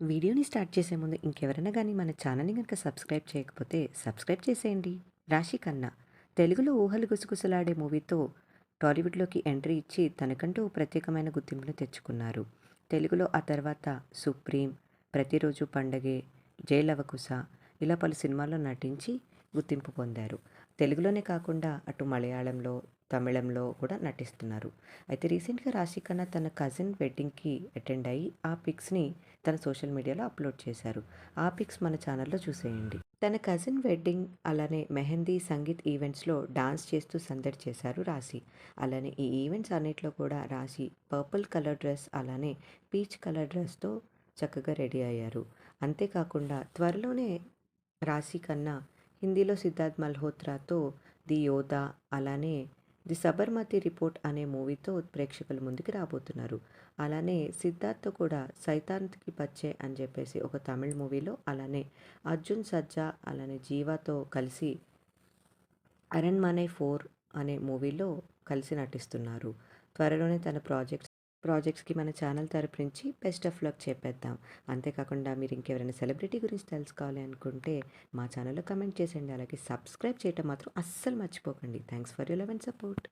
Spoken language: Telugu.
వీడియోని స్టార్ట్ చేసే ముందు ఇంకెవరైనా కానీ మన ఛానల్ని కనుక సబ్స్క్రైబ్ చేయకపోతే సబ్స్క్రైబ్ చేసేయండి. రాశి ఖన్నా తెలుగులో ఊహలు గుసగుసలాడే మూవీతో టాలీవుడ్లోకి ఎంట్రీ ఇచ్చి తనకంటూ ప్రత్యేకమైన గుర్తింపును తెచ్చుకున్నారు. తెలుగులో ఆ తర్వాత సుప్రీం ప్రతిరోజు పండగే జైలవకుశ ఇలా పలు సినిమాల్లో నటించి గుర్తింపు పొందారు. తెలుగులోనే కాకుండా అటు మలయాళంలో తమిళంలో కూడా నటిస్తున్నారు. అయితే రీసెంట్గా రాశి ఖన్నా తన కజిన్ వెడ్డింగ్కి అటెండ్ అయ్యి ఆ పిక్స్ని తన సోషల్ మీడియాలో అప్లోడ్ చేశారు. ఆ పిక్స్ మన ఛానల్లో చూసేయండి. తన కజిన్ వెడ్డింగ్ అలానే మెహందీ సంగీత్ ఈవెంట్స్లో డాన్స్ చేస్తూ సందడి చేశారు రాశి. అలానే ఈ ఈవెంట్స్ అన్నిట్లో కూడా రాశి పర్పుల్ కలర్ డ్రెస్ అలానే పీచ్ కలర్ డ్రెస్తో చక్కగా రెడీ అయ్యారు. అంతేకాకుండా త్వరలోనే రాశి కన్నా హిందీలో సిద్ధార్థ్ మల్హోత్రాతో ది యోధా అలానే ది సబర్మతి రిపోర్ట్ అనే మూవీతో ప్రేక్షకుల ముందుకి రాబోతున్నారు. అలానే సిద్ధార్థ్తో కూడా సైతాంత్కి పచ్చే అని చెప్పేసి ఒక తమిళ్ మూవీలో అలానే అర్జున్ సజ్జా అలానే జీవాతో కలిసి అరణ్ మనే ఫోర్ అనే మూవీలో కలిసి నటిస్తున్నారు. త్వరలోనే తన ప్రాజెక్ట్ ప్రాజెక్ట్స్కి మన ఛానల్ తరపు నుంచి బెస్ట్ ఆఫ్ లక్ చెప్పేద్దాం. అంతేకాకుండా మీరు ఇంకెవరైనా సెలబ్రిటీ గురించి తెలుసుకోవాలి అనుకుంటే మా ఛానల్లో కమెంట్ చేసేయండి. అలాగే సబ్స్క్రైబ్ చేయటం మాత్రం అస్సలు మర్చిపోకండి. Thanks for your love and support.